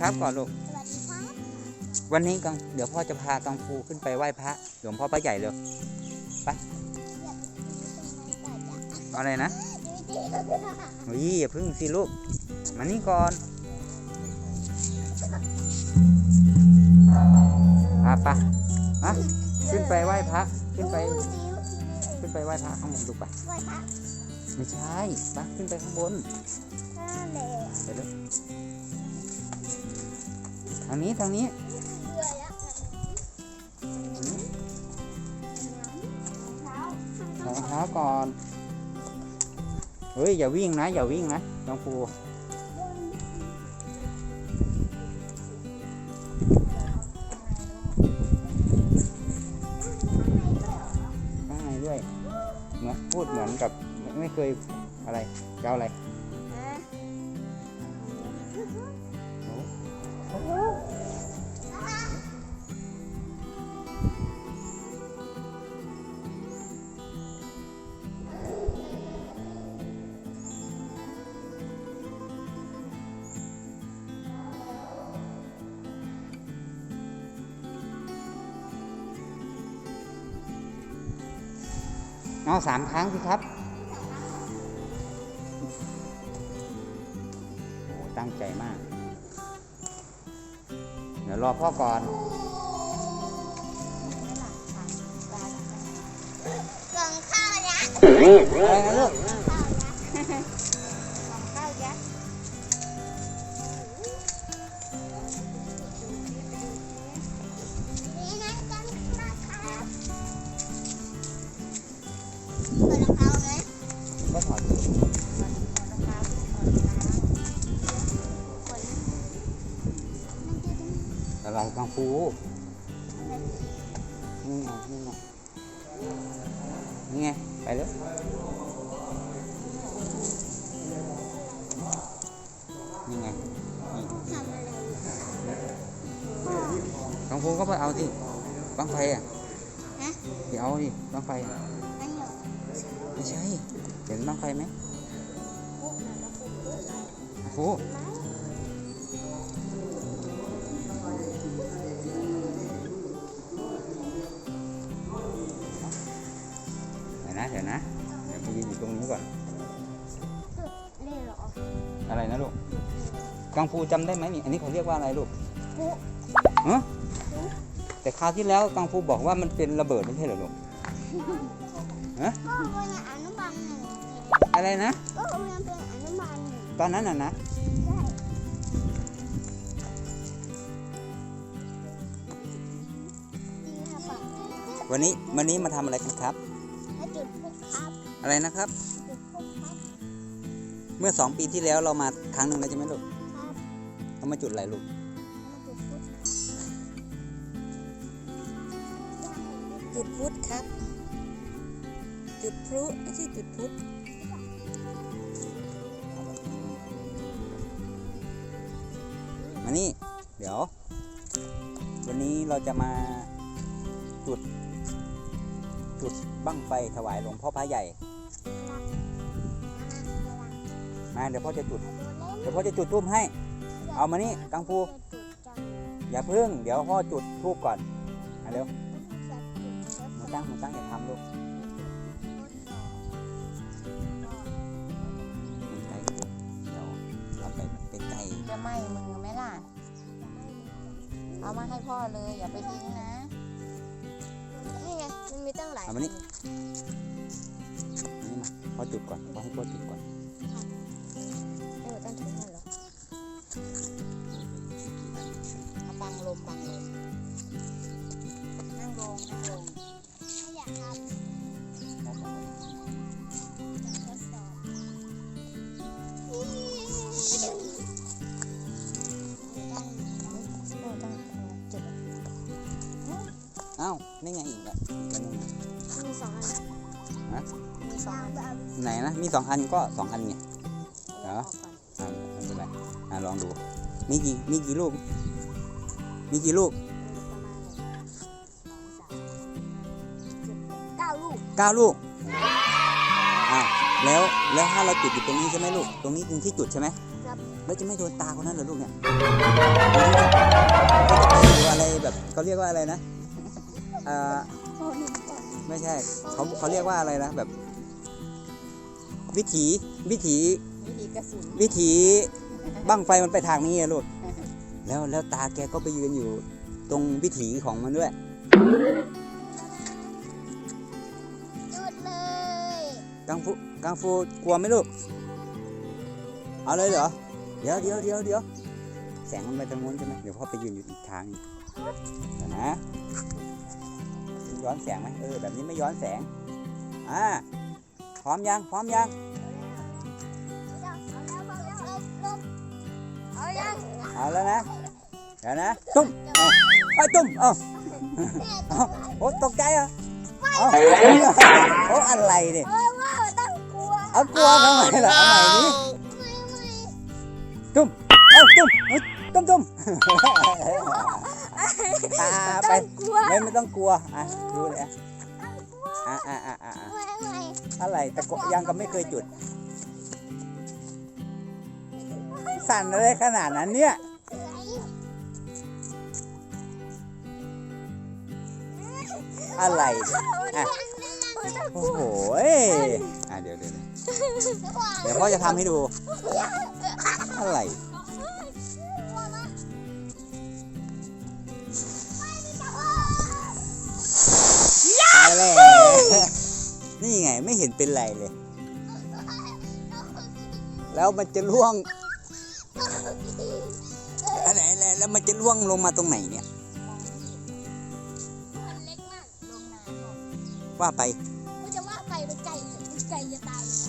ครับก่อนลูกสวัสดีครับ วันนี้กังเดี๋ยวพ่อจะพากังฟูขึ้นไปไหว้พระหลวงพ่อพระใหญ่เลยอยากกินตรงนั้นแต่จะอะไรนะดูดิเฮ้ยอย่าพึ่งสิลูกมานี่ก่อนพาปะมาขึ้นไปไหว้พระขึ้นไปดูดิขึ้นไปไหว้พระข้างบนดูปะไหว้พระไม่ใช่ปะขึ้นไปข้างบนนั่นแหละไปเลยทางนี้ ทางนี้ทางนี้รองเท้าก่อน เฮ้ย อย่าวิ่งนะ อย่าวิ่งนะน้องฟูข้างในด้วย เหมือนพูดเหมือนกับไม่เคย เอาสามครั้งสิครับโอ้ตั้งใจมาก เดี๋ยวรอพ่อก่อน กล่องข้าวยักษ์อะไรนะลูก กังฟูก็ไปเอาสิบังไฟอะฮะไปเอาดิบังไฟอะอันหยกไม่ใช่ เห็นบังไฟไหมปุ๊บนะแล้วปุ๊บปุ๊บกังฟูเดี๋ยวนะเดี๋ยวนะเดี๋ยวไปยืนอยู่ตรงนี้ก่อน เล่เหรออะไรนะลูกกังฟูจำได้ไหมนี่อันนี้เขาเรียกว่าอะไรลูกปุ๊บฮะ แต่คราวที่แล้วกังฟูบอกว่ามันเป็นระเบิดไม่ใช่เหรอลูกก็วันอนุบาลหนึ่งอะไรนะ ก็วันเป็นอนุบาลหนึ่งตอนนั้นน่ะนะใช่ดีครับปะวันนี้วันนี้มาทำอะไรกันครับ แล้วจุดพลุครับอะไรนะครับ จุดพลุครับเมื่อสองปีที่แล้วเรามาครั้งหนึ่งแล้วใช่ไหมลูกครับเรามาจุดอะไรลูก จุดพลุครับจุดพุธครับ จุดพลุไม่ใช่จุดพุธมานี่ เดี๋ยว วันนี้เราจะมาจุด จุดบั้งไฟถวายหลวงพ่อพระใหญ่ มาเดี๋ยวพ่อจะจุด เดี๋ยวพ่อจะจุดทูบให้ เอามานี่กังฟู อย่าพึ่ง เดี๋ยวพ่อจุดทูบก่อน มาเร็วหมู ตั้งหมูตั้งอย่าทำลูกมันไกลเดี๋ยวเราไปไกลจะไหมมือไหมล่ะ เอามาให้พ่อเลยอย่าไปทิ้งนะนี่ไงมันมีตั้งหลายเอามานี่นี่มาพ่อจุดก่อนพ่อให้พ่อจุดก่อนเออตั้งถึงนั่นเหรอเอาบังลมบังลมนั่งลงนั่งลง ไม่อยากทำอยากทดสอบตั้งโอ้าวนี่ไงอีกอะมีสองอันฮะมีสองอันไหนนะมีสองอันก็สองอันไงเหรออ่าไม่เป็นไรอ่าลองดู มีกี่มีกี่ลูก มีกี่ลูกาลูกเก้าลูกอ้าวแล้วแล้วถ้าเราจุดอยู่ตรงนี้ใช่ไหมลูก ตรงนี้เป็นที่จุดใช่ไหมครับ แล้วจะไม่โดนตาคนนั้นเหรอลูกเนี่ยเขาจะไปอยู่อะไรแบบเขาเรียกว่าอะไรนะเอ่อไม่ใช่เขาเขาเรียกว่าอะไรนะแบบ วิถีวิถีวิธีกระสุนวิถีบั้งไฟมันไปทางนี้อะลูกแล้วแล้วตาแกก็ไปยืนอยู่ตรงวิถีของมันด้วย กังฟูกังฟูกลัวไหมลูก เอาเลยเหรอ เดี๋ยวเดี๋ยวเดี๋ยวเดี๋ยวแสงมันไปทางโน้นใช่ไหมเดี๋ยวพ่อไปยืนอยู่อีกทางนึงนะย้อนแสงไหมเออแบบนี้ไม่ย้อนแสง อ่า พร้อมยัง พร้อมยังเอาแล้วเอาแล้วเอาแล้วเอายังเอาแล้วนะเดี๋ยวนะตุ้มเอาไปตุ้มเอาเอโอ้ตกใจเหรอะเอาโอ้อะไรเนี่ย เอากลัวทำไมล่ะเอาใหม่นี้ไม่ไม่ตุ้มเอาตุ้มเฮ้ยตุ้มตุ้มอ่าไปต้องกลัวไม่ไม่ต้องกลัวอะดูเลยอะอะอะอะอะอะไม่ไม่อะไรแต่ก็ยังก็ไม่เคยจุด สั่นอะไรขนาดนั้นเนี่ยอะไรเนี่ยอะโอ้โหยอะเดี๋ยวเดี๋ยว เดี๋ยวพ่อจะทำให้ดู อะไรตายแล้วนี่ไงไม่เห็นเป็นไรเลย แล้วมันจะล่วงอะไรแล้วแล้วมันจะล่วงลงมาตรงไหนเนี่ย ว่าไป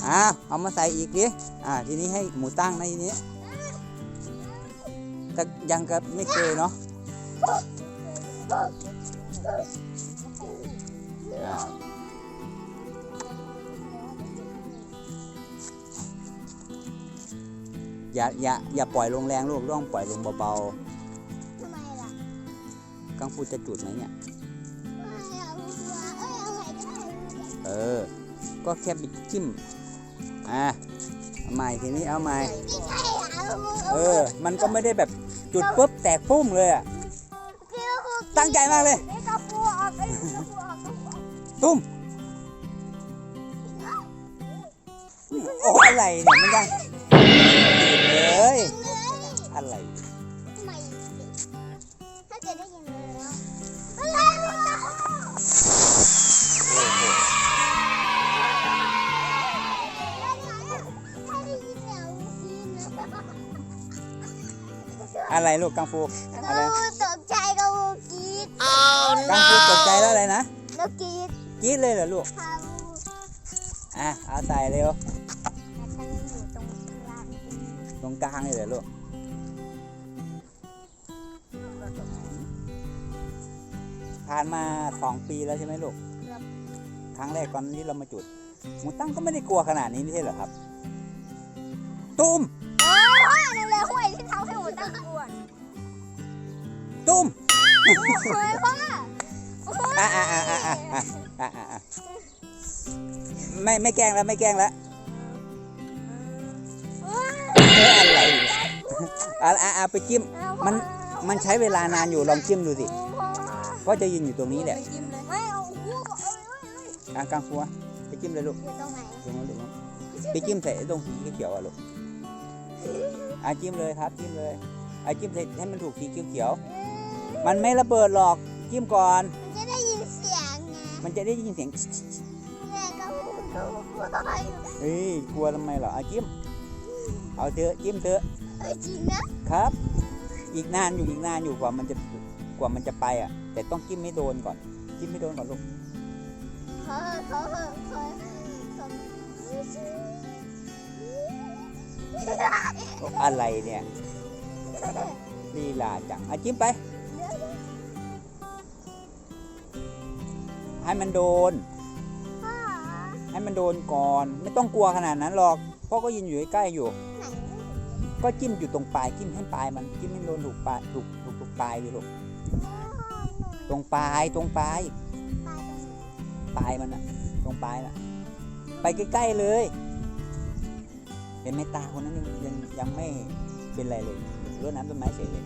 จะตายเลยนะอ่าเอามาใส่อีกดิอ่าทีนี้ให้หมูตั้งในทีนี้แต่ยังก็ไม่เคยเนาะอ่าอย่าอย่าอย่าปล่อยลงแรงลูกต้องปล่อยลงเบาทำไมล่ะๆกังฟูจะจุดไหมเนี่ย ไม่เอากลัวเอ้ยเอาไงก็ได้เออ ก็แค่ไปจิ้ม อะเอาใหม่ทีนี้เอาใหม่ไม่ใช่อะเอาเออ มันก็ไม่ได้แบบจุดปุ๊บแตกปุ้มเลยอะคือคือตั้งใจมากเลยนี่กระปูออกไอ้กระปูออกกระปูออกตุ้มโอ้อะไรเนี่ยมันยังเลยอะไร ทำไมถ้าเกิดได้ยินเลย อะไรลูกกังฟูอะไรกูตกใจกับกูกรีดกังฟูตกใจแล้วอะไรนะแล้วกรีดกรี๊ดเลยเหรอลูกทำอะเอาใส่เร็วแต่ฉันอยู่ตรงกลางตรงกลางเลยเหรอลูกผ่านมาสองปีแล้วใช่ไหมลูกครั้งแรกตอนที่เรามาจุดหมูตั้งก็ไม่ได้กลัวขนาดนี้ไม่ใช่เหรอครับ ตุ้ม เฮ้ยพ่ออะอะอะอะอะอะอะอะอะไม่ไม่แกล้งแล้วไม่แกล้งแล้วเฮ้ยอะไรอะอะอะไปจิ้มมันมันใช้เวลานานอยู่ลองจิ้มดูสิเพราะจะยืนอยู่ตรงนี้แหละไปจิ้มเลยไม่เอาหูก็เอ้ยเอ้ยเอ้ยอะกลางฟัวไปจิ้มเลยลูกอยู่ตรงไหนตรงนั้นตรงนั้นไปจิ้มใส่ตรงสีเขียวๆอะลูกอะจิ้มเลยครับจิ้มเลยอะจิ้มใส่ให้มันถูกสีเขียวๆ มันไม่ระเบิดหรอกจิ้มก่อน มันจะได้ยินเสียงไงมันจะได้ยินเสียงแม่ก็พูดกับกูอะไรอยู่เฮ้ยกลัวทำไมเหรออะจิ้ม เอาเถอะจิ้มเถอะเอ้ยจริงนะครับ อีกนานอยู่อีกนานอยู่กว่ามันจะกว่ามันจะไปอะ แต่ต้องจิ้มไม่โดนก่อน จิ้มไม่โดนก่อนลูกเขาเขาเขาเขาเขาอะไรเนี่ยลีลาจังอะจิ้มไป ให้มันโดน พ่อให้มันโดนก่อน ไม่ต้องกลัวขนาดนั้นหรอกพ่อก็ยืนอยู่ใกล้ๆอยู่ ไหนก็จิ้มอยู่ตรงปลายจิ้มให้ปลายมันจิ้มให้โดนถูกปลายถูกถูกถูกปลายเลยลูกตรงปลายตรงปลายปลายมันอะตรงปลายน่ะ ไปใกล้ๆเลย เห็นไหมตาคนนั้นยังยังยังไม่เป็นไรเลยรดน้ำต้นไม้เฉยเลย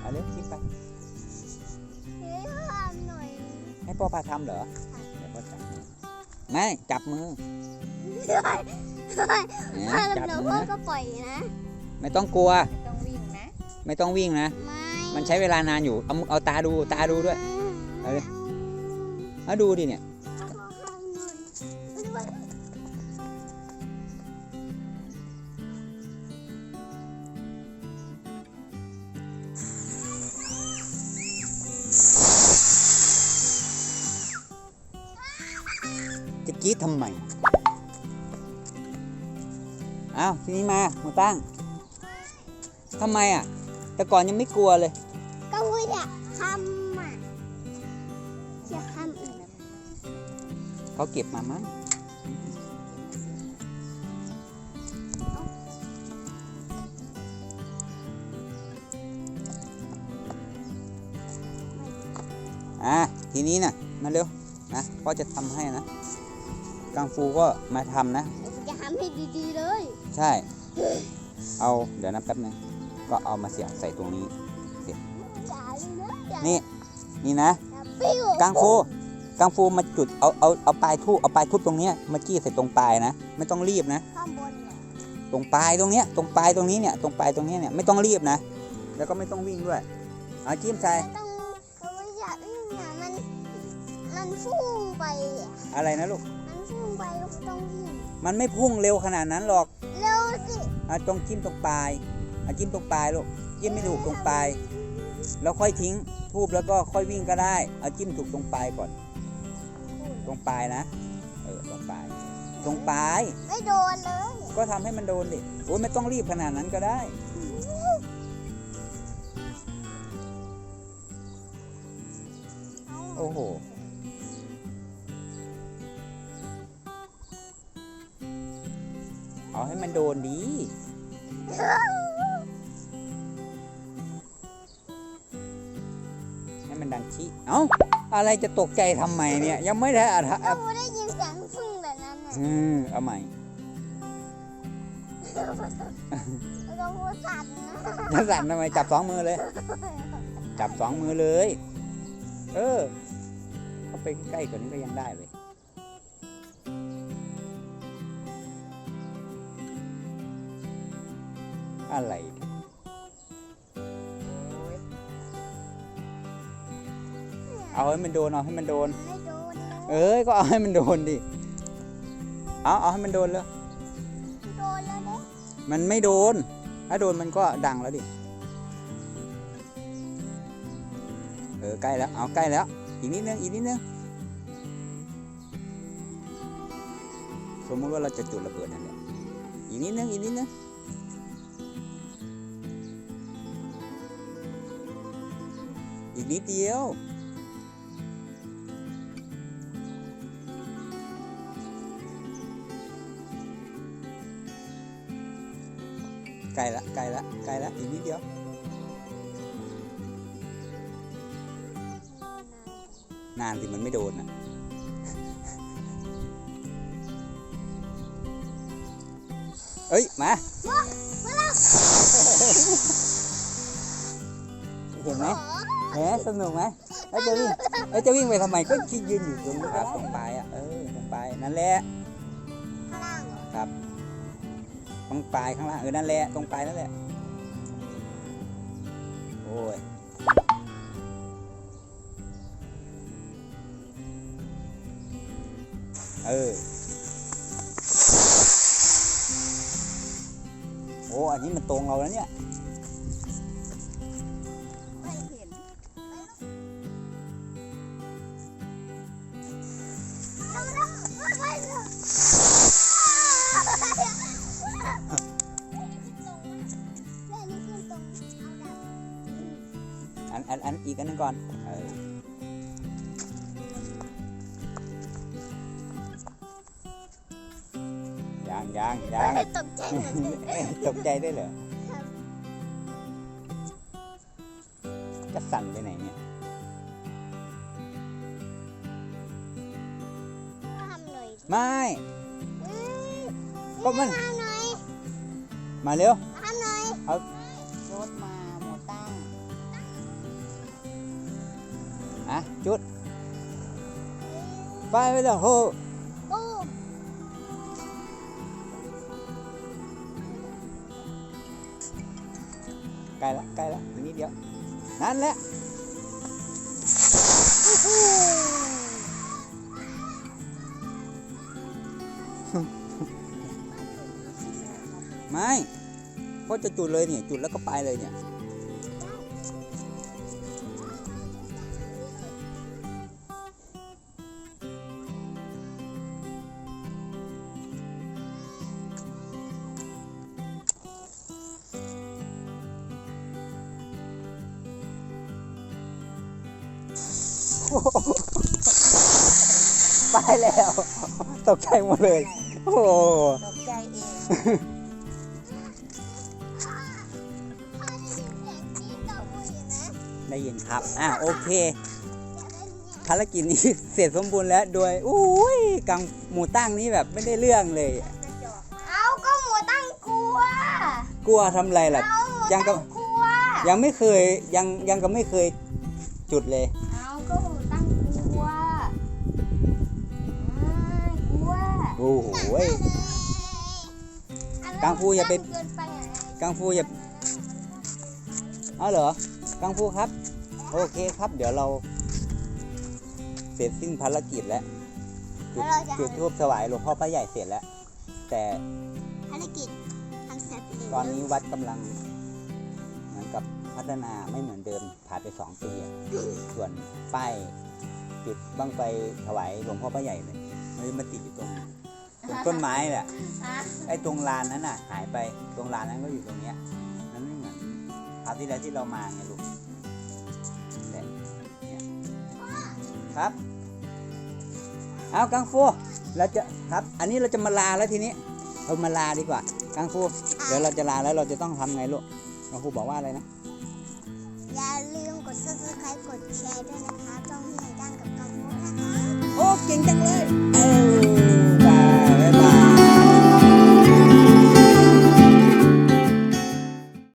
เอาเร็วกินไป พ่อพาทำเหรอเดี๋ยวพ่อจับให้ไม่จับมือเฮ้ยเนี่ยถ้าจับเดี๋ยวมืพ่ออก็ปล่อยนะ ไม่ต้องกลัว ไม่ต้องวิ่งนะ ไม่ต้องวิ่งนะไม่มันใช้เวลานานอยู่ เอาเอาตาดูตาดูด้วย เอาเลยเอาดูดิเนี่ย กรีดทำไมอ้าวทีนี้มาหมาตั้งทำไมอะ แต่ก่อนยังไม่กลัวเลย ก็พูดอยากทำอะอยากทำอีกเขาเก็บมามั้งอะทีนี้นะมาเร็วนะพ่อจะทำให้นะ กังฟูก็มาทำนะผมจะทำให้ดีๆเลย ใช่ เอาเดี๋ยวนะแป๊บนึงก็เอามาเสียบใส่ตรงนี้อย่าเลยนะอย่านี่นี่นะอย่าปิ้วกังฟูกังฟูมาจุดเอาเอาเอาปลายทูบเอาปลายทูบตรงเนี้ยมาจี้ใส่ตรงปลายนะ ไม่ต้องรีบนะข้างบนเนี่ยตรงปลายตรงเนี้ยตรงปลายตรงนี้เนี่ยตรงปลายตรงเนี้ยเนี่ยไม่ต้องรีบนะ แล้วก็ไม่ต้องวิ่งด้วยเอาจิ้มใส่ไม่ต้องเพราะว่าอยากวิ่งอะมันมันพุ่งไปอะอะไรนะลูกมัน พุ่งไปก็ต้องวิ่งมันไม่พุ่งเร็วขนาดนั้นหรอกเร็วสิเอาตรงจิ้มตรงปลายเอาจิ้มตรงปลายลูกจิ้มไม่ถูกตรงปลายแล้วค่อยทิ้งทูบแล้วก็ค่อยวิ่งก็ได้เอาจิ้มถูกตรงปลายก่อน ตรงปลายนะเออตรงปลาย ตรงปลายไม่โดนเลย ก็ทำให้มันโดนดิโอ้ยไม่ต้องรีบขนาดนั้นก็ได้โอ้โห ให้มันโดนดี ให้มันดังชี้เอ้า อะไรจะตกใจทำไมเนี่ย ยังไม่ได้อะทะถ้าพูได้ยินเสียงพึ่งแบบนั้นน่ะอืมเอาใหม่แล้วก็พูดสั่นนะจะสั่นทำไมจับสองมือเลย จับสองมือเลย เออ เข้าไปใกล้ๆกว่านี้ก็ยังได้เลย อะไรเนี่ยโอ้ยเอาให้มันโดนเอาให้มันโดน ไม่โดนเลยเอ้ยก็เอาให้มันโดนดิเอาเอาให้มันโดนเลยโดนแล้วเด้มันไม่โดน ถ้าโดนมันก็ดังแล้วดิเออใกล้แล้วเอาใกล้แล้ว อีกนิดนึงอีกนิดนึงสมมติว่าเราจะจุดระเบิดนั่นแหละอีกนิดนึงอีกนิดนึง นิดเดียวใกล้ละใกล้ละใกล้ละอีกนิดเดียวนานสิมันไม่โดนอะ เอ้ย มาเห็นไหม ขอแหมสนุกไหมแล้วจะวิ่งแล้วจะวิ่งไปทำไมก็คิดยืนอยู่ตรงนี้ครับตรงปลายอะเออตรงปลายนั่นแหละข้างล่างเหรอตรงปลายข้างล่างเออนั่นแหละตรงปลายนั่นแหละโอ้ยเออโอ้อันนี้มันตรงเราแล้วเนี่ย นอีกอันหนึงก่อนเออยังยังยังไม่ตกใจเหมือนกันเอ๊ะตกใจได้วยเหรอจะสั่นไปไหนเนี่ยทำหน่อยไม่อืมก็มันทำหน่อยมาเร็วทำหน่อยเอา อะจุด ไปไปเถอะโหโอ้ใกล้ละใกล้ละอีกนิดเดียว นั่นแหละไม่พ่อจะจุดเลยเนี่ย จุดแล้วก็ไปเลยเนี่ย ไปแล้ว ตกใจหมดเลย โอ้โหตกใจเองพ่อได้ยินเสียงกรี๊ดกับมืออยู่นะได้ยินครับ อะโอเคเดี๋ยวเล่นเนี่ยภารกิจนี้เสร็จสมบูรณ์แล้วโดยอุ้ยกังหมูตั้งนี้แบบไม่ได้เรื่องเลย เอาก็หมูตั้งกลัว กลัวทำอะไรล่ะเอาหมูยังก็ตั้งกลัวยังไม่เคยยังยังก็ไม่เคยจุดเลย อ้โหยกังฟูอย่าไปเกินไปอะกังฟูอย่าเอาเหรอกังฟูครับ โอเคครับ เดี๋ยวเรา เสร็จสิ้นภารกิจแล้วจุดแล้วเราจะจุดทูบถวายหลวงพ่อพระใหญ่เสร็จแล้ว แต่ภารกิจทำเสร็จตอนนี้วัดกำลัง เหมือนกับพัฒนาไม่เหมือนเดิมผ่านไปสองปีอะส่วนป้ายจุดบังไฟถวายหลวงพ่อพระใหญ่เนี่ยมันมาติดอยู่ตรง ตรงต้นไม้แหละอะไอ้ตรงลานนั้นน่ะ หายไปตรงลานนั้นก็อยู่ตรงเนี้ยมันไม่เหมือนคราวที่แล้วที่เรามาไงลูกแต่เนี่ยครับเอากังฟูเราจะครับอันนี้เราจะมาลาแล้วทีนี้เรามาลาดีกว่ากังฟูเดี๋ยวเราจะลาแล้วเราจะต้องทำไงลูกกังฟูบอกว่าอะไรนะอย่าลืมกด subscribe กดแชร์ด้วยนะคะต้องมีดังกับกังฟูนะคะโอ้เก่งจังเลย